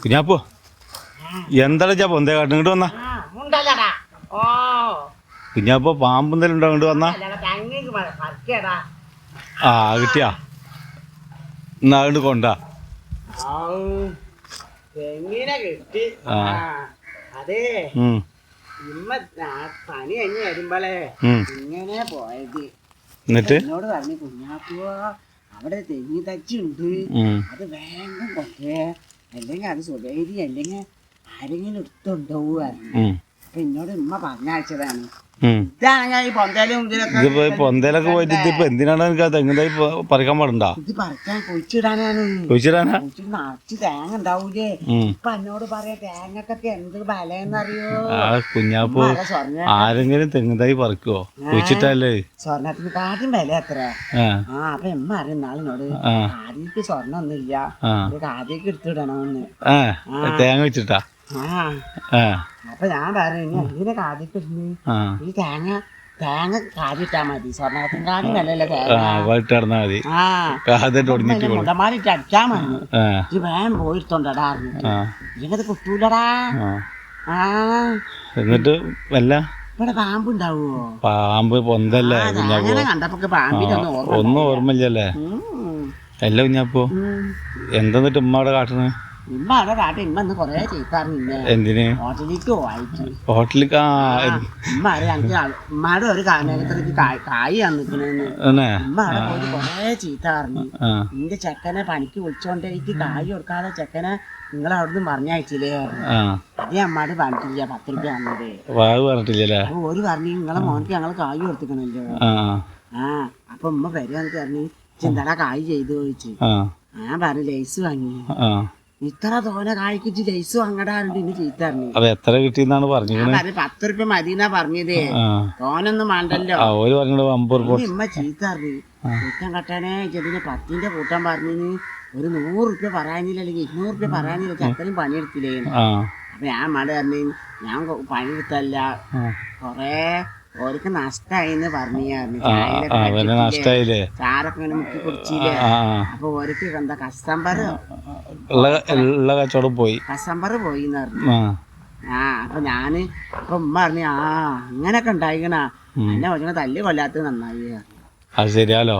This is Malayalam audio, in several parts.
കുഞ്ഞാപ്പോ എന്താണ് ചാ പൊന്തേ കാട്ടും ഇങ്ങോട്ട് വന്നാ. കുഞ്ഞാപ്പോ പാമ്പ് എന്തെങ്കിലും ഉണ്ടോ? ഇങ്ങോട്ട് വന്നാ. ആ കിട്ടിയാ. എന്നാ അങ്ങോട്ട് കൊണ്ടാ. കിട്ടി? അതേ. ഇമ്മ നാ- പണി കഴിഞ്ഞ് വരുമ്പോളേ ഇങ്ങനെ പോയത്. എന്നിട്ട്? എന്നോട് പറഞ്ഞു കുഞ്ഞാപ്പോ അവിടെ തെങ്ങി തച്ചുണ്ട്. അത് വേഗം കൊണ്ടേ അല്ലെങ്കിൽ അത് സ്വദേശി അല്ലെങ്കിൽ ആരെങ്കിലും എടുത്തുണ്ടാവുമായിരുന്നു ഉം, അപ്പൊ എന്നോട് ഉമ്മ പറഞ്ഞയച്ചതാണ്. ഉം. ഇതാണ് ഞാൻ ഈ പൊന്തലും ഇതിലൊക്കെ ഇതിപ്പോ ഈ പൊന്തയിലൊക്കെ പോയിട്ട് ഇതിപ്പോ എന്തിനാണ് എനിക്ക് തെങ്ങുതായി പറിക്കാൻ പാടുണ്ടാ? ഇത് പറിക്കാൻ കുഴിച്ചിടാനാണ്. ചോദിച്ചിടാനാ കുഴിച്ചിട്ട് നിറച്ച് തേങ്ങ ഉണ്ടാവൂലേ. ഇപ്പൊ എന്നോട് പറയാ തേങ്ങക്കൊക്കെ എന്ത് ബലെന്നറിയോ ആ കുഞ്ഞാപ്പോ ആരെങ്കിലും തെങ്ങുതായി പറിക്കുവോ കുഴിച്ചിട്ടല്ലേ സ്വർണത്തിന് കാട്ടും വില എത്ര ആ. അപ്പൊ എമ്മ അറിയും നാളിനോട് ആദ്യക്ക് സ്വർണം ഒന്നുമില്ല ആദ്യക്ക് എടുത്തിടണമെന്ന് തേങ്ങ വെച്ചിട്ടാ? ആ. അപ്പൊ ഞാൻ പറഞ്ഞു ഇനി എന്തിനാ കാതിക്ക് ഇടുന്നു ആ. ഈ തേങ്ങ തേങ്ങ കാതിട്ടാ മതി. സ്വർണത്തിന് കാര്യം വിലല്ലേ ആ തേങ്ങ മതി. മുണ്ടമാരിട്ട് അടിച്ചാ മതി. ഇത് വേഗം പോയിട്ടോണ്ടടാ ആ. ഇതിനത് കുട്ടൂലടാ ആ. എന്നിട്ട് വല്ല? ഇവിടെ പാമ്പുണ്ടാവോ? പാമ്പ് പൊന്തല്ലേ അങ്ങനെ കണ്ടപ്പോ പാമ്പിനൊന്നും ഒന്നും ഓർമ്മയില്ലല്ലേ. അല്ല കുഞ്ഞപ്പോ ഉം. എന്തെന്നിട്ട് ഉമ്മ അവിടെ കാട്ടണേ? ഇമ്മ അവിടെ കാട്ടെ ഇമ്മ ഇന്ന് കൊറേ ചെയ്താറ് നിന്നെ എന്തിന്? ഹോട്ടലിലേക്ക് പോയിട്ട് ഹോട്ടലിൽ ആ. ഇമ്മ അറിയാം എനിക്ക് ഉമ്മയുടെ ഒരു കാനകത്തിലേക്ക് കായ് തന്നിക്കണെന്ന് തന്നെ അവിടെ പോയിട്ട് കൊറേ നിന്റെ ചെക്കനെ പണിക്ക് വിളിച്ചോണ്ടേക്ക് കായ് കൊടുക്കാതെ ചെക്കനെ നിങ്ങൾ അവിടുന്ന് പറഞ്ഞയച്ചില്ലേ? അതേ അമ്മാട് പറഞ്ഞിട്ടില്ല. പത്ത് രൂപ തന്നത് വാവ് പറഞ്ഞിട്ടില്ലല്ലേ? ഒരു പറഞ്ഞു നിങ്ങളെ മോനക്ക് ഞങ്ങൾ കായ് കൊടുത്തിക്കണല്ലോ. ആ അപ്പൊ ഉമ്മ വരുവാന്ന് പറഞ്ഞു ചിന്തല കായ് ചെയ്തു ചോദിച്ചു. ആ. ഞാൻ പറഞ്ഞു ലൈസ് വാങ്ങി. ഇത്ര തോന കായ്ക്കിച്ച് ലൈസ് വാങ്ങടാറുണ്ട് ഇന്ന് ചീത്ത പറഞ്ഞു. അത് എത്ര കിട്ടിയെന്നാണ് പറഞ്ഞത് പറഞ്ഞു പത്ത് റുപ്യ മതിന്നാ പറഞ്ഞതേ. ആ. തോനൊന്നും വേണ്ടല്ലോ. പറഞ്ഞത് ഇമ്മ ചീത്ത പറഞ്ഞു. കൂട്ടം കട്ടാനേ ചെതിന് പത്തിന്റെ കൂട്ടം പറഞ്ഞിന് ഒരു നൂറ് റുപ്യ പറയാനില്ല അല്ലെങ്കിൽ ഇരുന്നൂറ് റുപ്യ പറയാനില്ല അത്രയും പണിയെടുത്തില്ലേ അപ്പൊ ഞാൻ മട പറഞ്ഞു ഞാൻ പണിയെടുത്തല്ല. കൊറേ ഓർക്ക് നഷ്ടായിന്ന് പറഞ്ഞു ആ ആ അവനെ നഷ്ടായില്ലേ? ചാരൊക്കെ ഇങ്ങനെ മുക്കി കുടിച്ചില്ലേ? അപ്പൊ ഓർക്ക് എന്താ കസ്റ്റംബർ ഉള്ള ഉള്ള കച്ചവടം പോയി. കസ്റ്റംബർ പോയി എന്ന് പറഞ്ഞു. ആ. അപ്പൊ ഞാൻ അപ്പൊ ഉമ്മ പറഞ്ഞു ആ അങ്ങനൊക്കെ ഉണ്ടായിക്കണ. എന്നെ കൊച്ചിനെ തല്ലി കൊല്ലാത്ത നന്നായി. അത് ശരിയാലോ?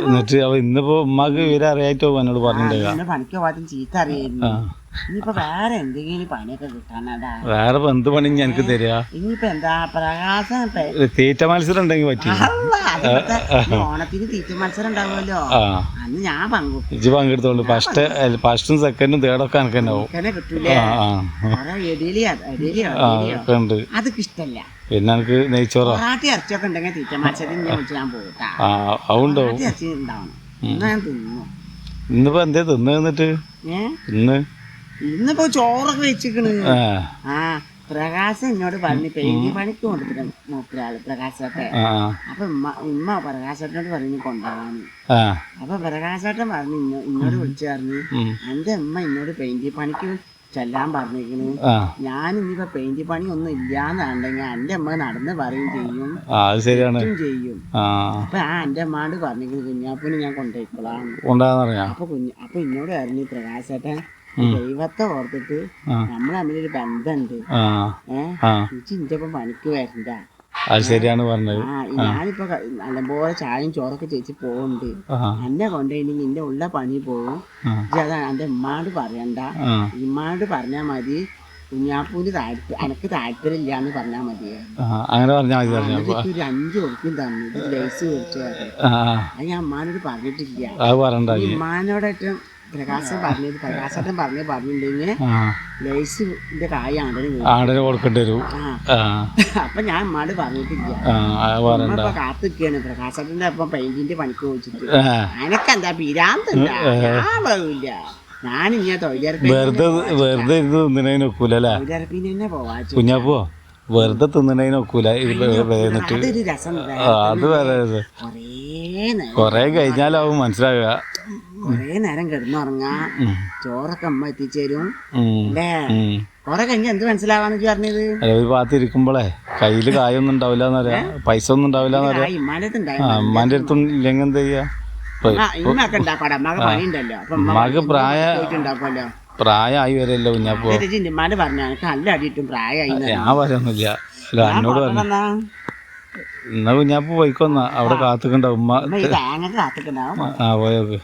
എന്നിട്ട് അവ ഇന്നിപ്പോ ഉമ്മാക്ക് വിവരം അറിയായിട്ടോ എന്നോട് പറഞ്ഞിട്ടില്ല പണിക്ക് പോകാത്ത ചീത്ത അറിയായിരുന്നു. ഇനിയിപ്പോ വേറെ എന്തെങ്കിലും പണിയൊക്കെ കിട്ടാനടാ വേറെ ഇപ്പൊ എന്ത് പണി എനിക്ക് തരിക ഇനിയിപ്പോ എന്താ പ്രകാശം തീറ്റ മത്സരം ഉണ്ടെങ്കിൽ പറ്റി ഓണത്തിന് തീറ്റ മത്സരം ഉണ്ടാവുമല്ലോ. അന്ന് ഞാൻ ഇജ്ജ് പങ്കെടുത്തോളൂ. ഫസ്റ്റ് ഫസ്റ്റും സെക്കൻഡും തേർഡൊക്കെ എനിക്ക് തന്നെ ആവും. അതൊക്കെ ഇഷ്ടല്ല. പിന്നെ എനിക്ക് നെയ്ച്ചോറോ? ഇറച്ചിയൊക്കെ ഉണ്ടെങ്കിൽ തീറ്റ മത്സരം ഞാൻ വിളിച്ച് ഞാൻ പോകട്ടാ ആ അതുണ്ടാവും ഇന്നിപ്പോ എന്തേ തിന്നു എന്നിട്ട്? ഇന്ന്? ഇന്നിപ്പോ ചോറൊക്കെ വെച്ചിക്കണ്. ആ. പ്രകാശം എന്നോട് പറഞ്ഞു പെയിന്റ് പണിക്ക് കൊണ്ടിട്ട് മൂപ്പരാൾ പ്രകാശത്തെ അപ്പൊ ഉമ്മ ഉമ്മ പ്രകാശേട്ടനോട് പറഞ്ഞു കൊണ്ടുപോകാന്ന്. അപ്പൊ പ്രകാശേട്ടൻ പറഞ്ഞു ഇന്നോട് വിളിച്ചു പറഞ്ഞു. എന്റെ ഉമ്മ എന്നോട് പെയിന്റ് പണിക്ക് ചെല്ലാൻ പറഞ്ഞിരിക്കണു ഞാൻ ഇനിയിപ്പോ പെയിന്റ് പണി ഒന്നും ഇല്ലാന്നുണ്ടെങ്കിൽ എന്റെ അമ്മ നടന്ന് പറയും ചെയ്യും. ചെയ്യും. അപ്പൊ ആ എന്റെ അമ്മാണ്ട് പറഞ്ഞിരിക്കുന്നു കുഞ്ഞാപ്പിന് ഞാൻ കൊണ്ടുപോയിക്കോളാം അപ്പൊ കുഞ്ഞു അപ്പൊ എന്നോട് പറഞ്ഞു പ്രകാശേട്ടൻ ദൈവത്തെ ഓർത്തിട്ട് നമ്മളെ നമ്മൾ തമ്മിലൊരു ബന്ധമുണ്ട് ഏഹ് ഇന്റെ ഒപ്പം പണിക്ക് വരണ്ട. അത് ശരിയാണ് പറഞ്ഞത്. ഞാനിപ്പോ നല്ലപോലെ ചായയും ചോറൊക്കെ ചേച്ചി പോകുന്നുണ്ട് എന്നെ കൊണ്ടുപോയി എന്റെ ഉള്ള പണി പോകും അതാ എന്റെ ഉമ്മാട് പറയണ്ട. ഉമ്മാട് പറഞ്ഞാ മതി കുഞ്ഞാപ്പൂന് താല്പര്യം എനക്ക് താല്പര്യമില്ല എന്ന് പറഞ്ഞാ മതി അങ്ങനെ പറഞ്ഞാൽ മതി. ഒരു അഞ്ച് ഉറുപ്പിയും തന്നു. ലൈസ് മേടിച്ചു അത് ഞാൻ ഉമ്മാനോട് പറഞ്ഞിട്ടില്ല. ഉമ്മാനോടേറ്റം പ്രകാശം പറഞ്ഞത് പ്രകാശേട്ടൻ പറഞ്ഞ് പറഞ്ഞിട്ടുണ്ടെങ്കിൽ ആ. ലേസിന്റെ കായ ആണ്ടന് ആടനെ കൊടുക്കേണ്ടി വരും. അപ്പൊ ഞാൻ അമ്മാട് പറഞ്ഞിട്ടില്ല. ഇപ്പൊ ഒപ്പം പെയിന്റിന്റെ പണിക്ക് വെച്ചിട്ട് ആ. അനക്കെന്താ പിരാന്തല്ല ഞാൻ പോവില്ല ഞാൻ ഇങ്ങനെ തൊഴിലുറപ്പിന് പോവാച്ചു കുഞ്ഞാപ്പോ വെറുതെ തിന്നണേന് ഒക്കൂല. എന്നിട്ട് അത് വേറെ ഇത്. കൊറേ കഴിഞ്ഞാലാവും മനസ്സിലാകുക കൊറേ നേരം കിടന്നുറങ്ങാ. ചോറൊക്കെ അമ്മ എത്തിച്ചേരും. ഉം. അല്ലേ? ഉം. കൊറേ കഴിഞ്ഞ എന്ത് മനസ്സിലാവാന്ന് പറഞ്ഞത്? ഒരു ഭാഗത്ത് ഇരിക്കുമ്പോളേ കയ്യിൽ കായൊന്നും ഉണ്ടാവില്ല എന്നറിയാ പൈസ ഒന്നും ഉണ്ടാവില്ല എന്നറിയാ അമ്മാന്റെ അടുത്തും ഇല്ലെങ്കിൽ എന്താ ചെയ്യാ? ഉമ്മാക്ക് പ്രായ- പ്രായമായി വരല്ലോ കുഞ്ഞാപ്പോ. ജിന്റിമാര് പറഞ്ഞു എനിക്ക് നല്ല അടിയിട്ടും പ്രായമായി ഞാൻ വരൊന്നുമില്ല. അല്ല എന്നോട് പറഞ്ഞു എന്നാ കുഞ്ഞാപ്പ് പോയിക്കൊന്നാ. അവിടെ കാത്തുക്കണ്ട ഉമ്മ. തേങ്ങ ആ പോയോക്ക്